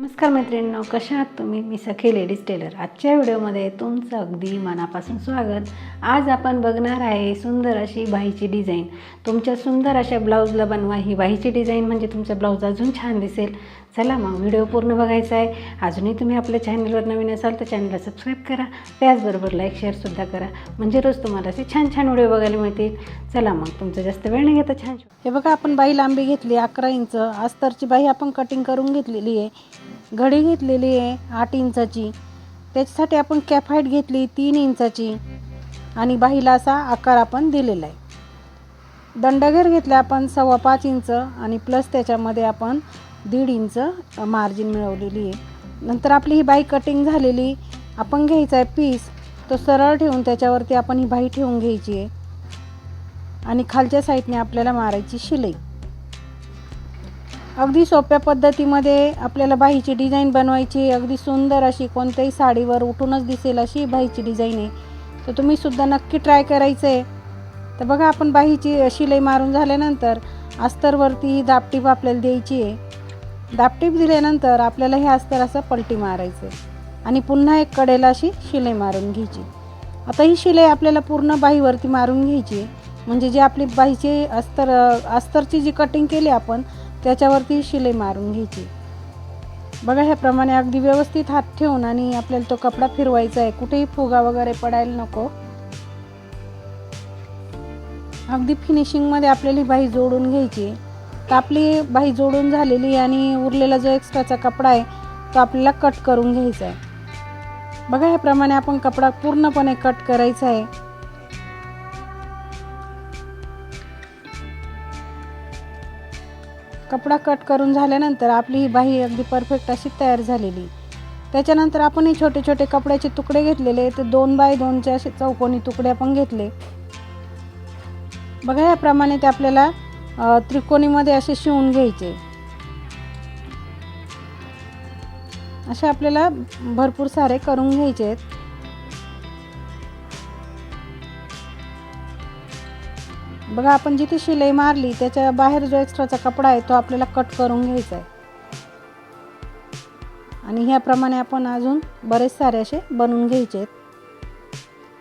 नमस्कार मैत्रिणींनो कशा आहात तुम्ही? मी सखी लेडीज टेलर. आजच्या व्हिडिओमध्ये तुमचं अगदी मनापासून स्वागत. आज आपण बघणार आहे सुंदर अशी बाहीची डिझाईन. तुमच्या सुंदर अशा ब्लाऊजला बनवा. ही बाहीची डिझाईन म्हणजे तुमचा ब्लाऊज अजून छान दिसेल. चला मग व्हिडिओ पूर्ण बघायचा आहे. अजूनही तुम्ही आपल्या चॅनलवर नवीन असाल तर चॅनलला सबस्क्राईब करा. त्याचबरोबर लाईक शेअरसुद्धा करा. म्हणजे रोज तुम्हाला असे छान छान व्हिडिओ बघायला मिळतील. चला मग तुमचं जास्त वेळ नाही घेता छान हे बघा आपण बाई लांबी घेतली अकरा इंच. अस्तरची बाई आपण कटिंग करून घेतलेली आहे. घडी घेतलेली आहे आठ इंचाची. त्याच्यासाठी आपण कॅफाईट घेतली तीन इंचाची. आणि बाहीला असा आकार आपण दिलेला आहे. दंडघेर घेतला आपण सव्वा पाच इंच. आणि प्लस त्याच्यामध्ये आपण दीड इंच मार्जिन मिळवलेली आहे. नंतर आपली ही बाई कटिंग झालेली आपण घ्यायचा आहे पीस तो सरळ ठेवून त्याच्यावरती आपण ही बाई ठेवून घ्यायची आहे. आणि खालच्या साईडने आपल्याला मारायची शिलाई. अगदी सोप्या पद्धतीमध्ये आपल्याला बाहीची डिझाईन बनवायची अगदी सुंदर अशी कोणत्याही साडीवर उठूनच दिसेल अशी बाहीची डिझाईन आहे. तर तुम्ही सुद्धा नक्की ट्राय करायचं आहे तर बघा आपण बाहीची शिलाई मारून झाल्यानंतर अस्तरवरती ही दापटीप आपल्याला द्यायची आहे. दापटीप दिल्यानंतर आपल्याला हे अस्तर असं पलटी मारायचं आहे. आणि पुन्हा एक कडेला अशी शिलाई मारून घ्यायची. आता ही शिलाई आपल्याला पूर्ण बाहीवरती मारून घ्यायची म्हणजे जे आपली बाहीचे अस्तर अस्तरची जी कटिंग केली आपण त्याच्यावरती शिलाई मारून घ्यायची बघा ह्याप्रमाणे अगदी व्यवस्थित हात ठेवून आणि आपल्याला तो कपडा फिरवायचा आहे. कुठेही फुगा वगैरे पडायला नको. अगदी फिनिशिंगमध्ये आपल्याला ही बाही जोडून घ्यायची तर आपली बाही जोडून झालेली आणि उरलेला जो एक्स्ट्राचा कपडा आहे तो आपल्याला कट करून घ्यायचा आहे. बघा ह्याप्रमाणे आपण कपडा पूर्णपणे कट करायचा आहे. कपडा कट करून झाल्यानंतर आपली ही बाही अगदी परफेक्ट अशी तयार झालेली त्याच्यानंतर आपण हे छोटे छोटे कपड्याचे तुकडे घेतलेले ते दोन बाय दोनचे असे चौकोनी तुकडे आपण घेतले. बघा याप्रमाणे ते आपल्याला त्रिकोणीमध्ये असे शिवून घ्यायचे. असे आपल्याला भरपूर सारे करून घ्यायचे आहेत. बघा आपण जिथे शिलाई मारली त्याच्या बाहेर जो एक्स्ट्राचा कपडा आहे तो आपल्याला कट करून घ्यायचा आहे. आणि ह्याप्रमाणे आपण अजून बरेच सारे असे बनवून घ्यायचे आहेत.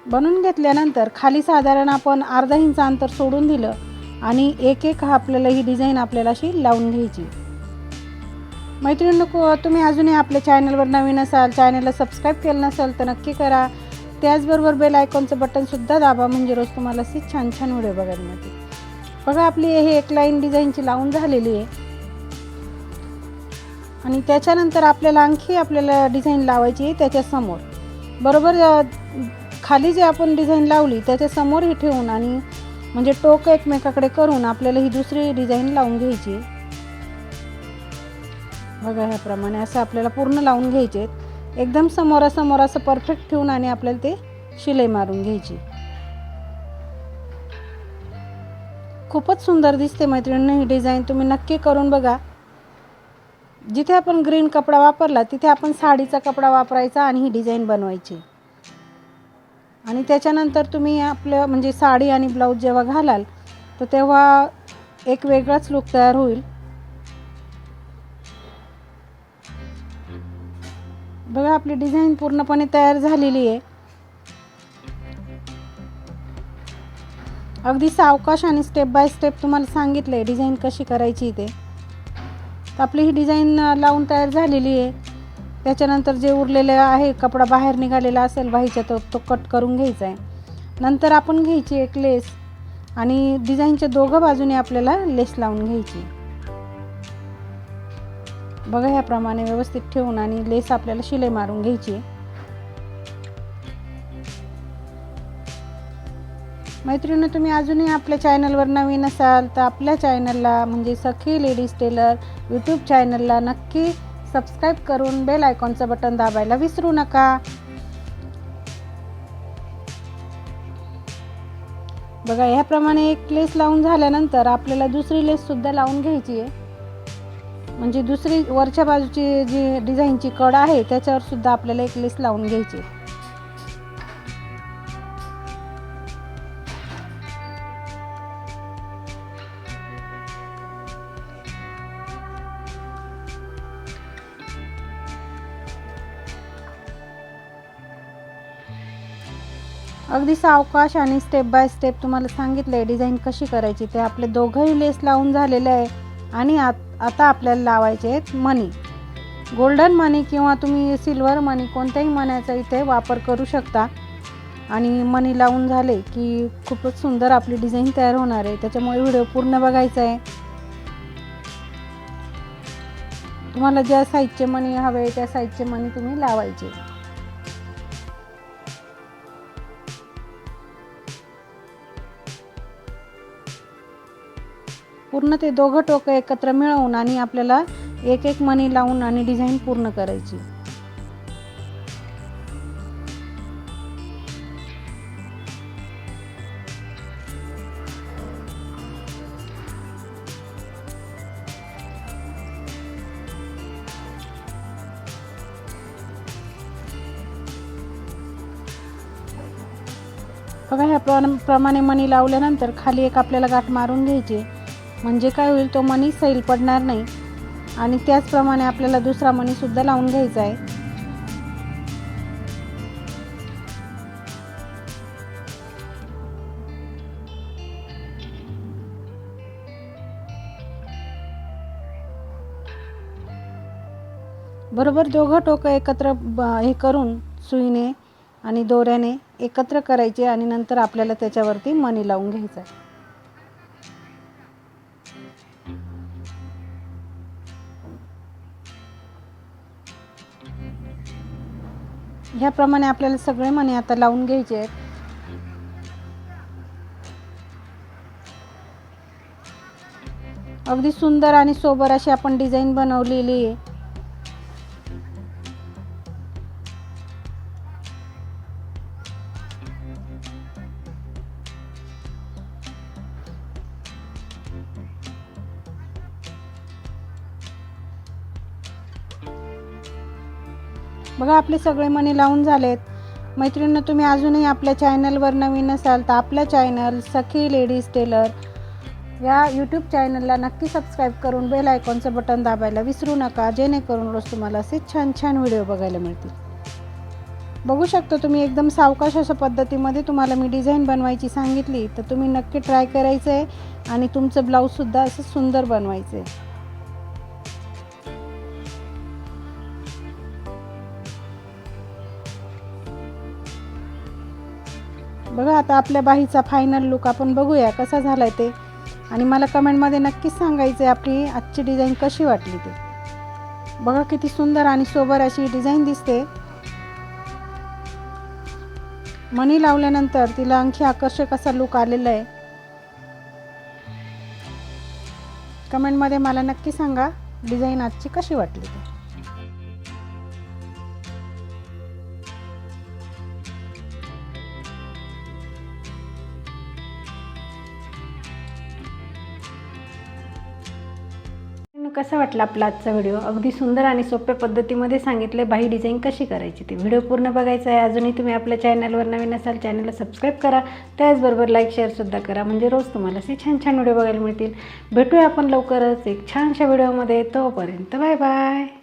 बनवून घेतल्यानंतर खाली साधारण आपण अर्धा इंच अंतर सोडून दिलं आणि एक एक हा आपल्याला ही डिझाईन आपल्याला अशी लावून घ्यायची. मैत्रिणींनो तुम्ही अजूनही आपल्या चॅनलवर नवीन असाल चॅनलला सबस्क्राईब केलं नसेल तर नक्की करा. त्याचबरोबर बेल आयकॉनचं बटनसुद्धा दाबा म्हणजे रोज तुम्हाला असे छान छान व्हिडिओ बघायला मिळतील. बघा आपली हे एक लाईन डिझाईनची लावून झालेली आहे. आणि त्याच्यानंतर आपल्याला आणखी आपल्याला डिझाईन लावायची आहे त्याच्यासमोर बरोबर खाली जे आपण डिझाईन लावली त्याच्यासमोर ही ठेवून आणि म्हणजे टोक एकमेकाकडे करून आपल्याला ही दुसरी डिझाईन लावून घ्यायची. बघा ह्याप्रमाणे असं आपल्याला पूर्ण लावून घ्यायचे. एकदम समोरासमोर असं परफेक्ट ठेवून आणि आपल्याला ते शिलाई मारून घ्यायची. खूपच सुंदर दिसते मैत्रिणींना ही डिझाईन तुम्ही नक्की करून बघा. जिथे आपण ग्रीन कपडा वापरला तिथे आपण साडीचा कपडा वापरायचा आणि ही डिझाईन बनवायची. आणि त्याच्यानंतर तुम्ही आपलं म्हणजे साडी आणि ब्लाऊज जेव्हा घालाल तर तेव्हा एक वेगळाच लुक तयार होईल. बघा आपली डिझाईन पूर्णपणे तयार झालेली आहे. अगदी सावकाश आणि स्टेप बाय स्टेप तुम्हाला सांगितलं आहे डिझाईन कशी करायची ते. तर आपली ही डिझाईन लावून तयार झालेली आहे. त्याच्यानंतर जे उरलेले आहे कपडा बाहेर निघालेला असेल व्हायचा तो तो कट करून घ्यायचा आहे. नंतर आपण घ्यायची एक लेस आणि डिझाईनच्या दोघं बाजूने आपल्याला लेस लावून घ्यायची. बघा ह्याप्रमाणे व्यवस्थित ठेवून आणि लेस आपल्याला शिलाई मारून घ्यायची मैत्रिणी तुम्ही अजूनही आपल्या चॅनलवर नवीन असाल तर आपल्या चॅनलला म्हणजे सखी लेडीज टेलर यूट्यूब चॅनलला नक्की सबस्क्राईब करून बेल आयकॉनचं बटन दाबायला विसरू नका. बघा ह्याप्रमाणे एक लेस लावून झाल्यानंतर आपल्याला दुसरी लेससुद्धा लावून घ्यायची आहे. म्हणजे दुसरी वरच्या बाजूची जी डिझाईनची कड आहे त्याच्यावर सुद्धा आपल्याला एक लेस लावून घ्यायची अगदी सावकाश आणि स्टेप बाय स्टेप तुम्हाला सांगितलं आहे डिझाईन कशी करायची ते आपले दोघंही लेस लावून झालेले आहे. आणि आत आता आपल्याला लावायचे आहेत मनी गोल्डन मनी किंवा तुम्ही सिल्वर मनी कोणत्याही मण्याचा इथे वापर करू शकता. आणि मनी लावून झाले की खूपच सुंदर आपली डिझाईन तयार होणार आहे. त्याच्यामुळे व्हिडिओ पूर्ण बघायचा आहे. तुम्हाला ज्या साईजचे मनी हवे त्या साईजचे मनी तुम्ही लावायचे. पूर्ण ते दोघं टोकं एकत्र मिळवून आणि आपल्याला एक एक मणी लावून आणि डिझाईन पूर्ण करायची. बघा ह्या प्रमाणे मणी लावल्यानंतर खाली एक आपल्याला गाठ मारून घ्यायची म्हणजे काय होईल तो मणी सैल पडणार नाही. आणि त्याचप्रमाणे आपल्याला दुसरा मणीसुद्धा लावून घ्यायचा आहे. बरोबर दोघं टोकं एकत्र ब- हे करून सुईने आणि दोऱ्याने एकत्र करायचे आणि नंतर आपल्याला त्याच्यावरती मणी लावून घ्यायचा आहे. ह्याप्रमाणे आपल्याला सगळे मणी आता लावून घ्यायचे आहेत. अगदी सुंदर आणि सोबर अशी आपण डिझाईन बनवलेली आहे. बघा आपले सगळे मणी लावून झालेत. मैत्रिणींना तुम्ही अजूनही आपल्या चॅनलवर नवीन असाल तर आपलं चॅनल सखी लेडीज टेलर या यूट्यूब चॅनलला नक्की सबस्क्राईब करून बेल आयकॉनचं बटन दाबायला विसरू नका जेणेकरून रोज तुम्हाला असे छान छान व्हिडिओ बघायला मिळतील. बघू शकता तुम्ही एकदम सावकाश अशा पद्धतीमध्ये तुम्हाला मी डिझाईन बनवायची सांगितली तर तुम्ही नक्की ट्राय करायचं आहे आणि तुमचं ब्लाऊजसुद्धा असं सुंदर बनवायचं आहे बघा आता आपल्या बाहीचा फायनल लुक आपण बघूया कसा झाला आहे ते. आणि मला कमेंटमध्ये नक्कीच सांगायचं आहे आपली आजची डिझाईन कशी वाटली ते. बघा किती सुंदर आणि सोबर अशी डिझाईन दिसते. मणी लावल्यानंतर तिला आणखी आकर्षक असा लुक आलेला आहे. कमेंटमध्ये मला नक्की सांगा डिझाईन आजची कशी वाटली ते. कसा वाटला आपला आजचा व्हिडिओ? अगदी सुंदर आणि सोप्या पद्धतीमध्ये सांगितले बाही डिझाईन कशी करायची ती. व्हिडिओ पूर्ण बघायचा आहे अजूनही तुम्ही आपल्या चॅनलवर नवीन असाल चॅनलला सबस्क्राईब करा. त्याचबरोबर लाईक शेअरसुद्धा करा. म्हणजे रोज तुम्हाला असे छान छान व्हिडिओ बघायला मिळतील. भेटूया आपण लवकरच एक छानशा व्हिडिओमध्ये. तोपर्यंत बाय बाय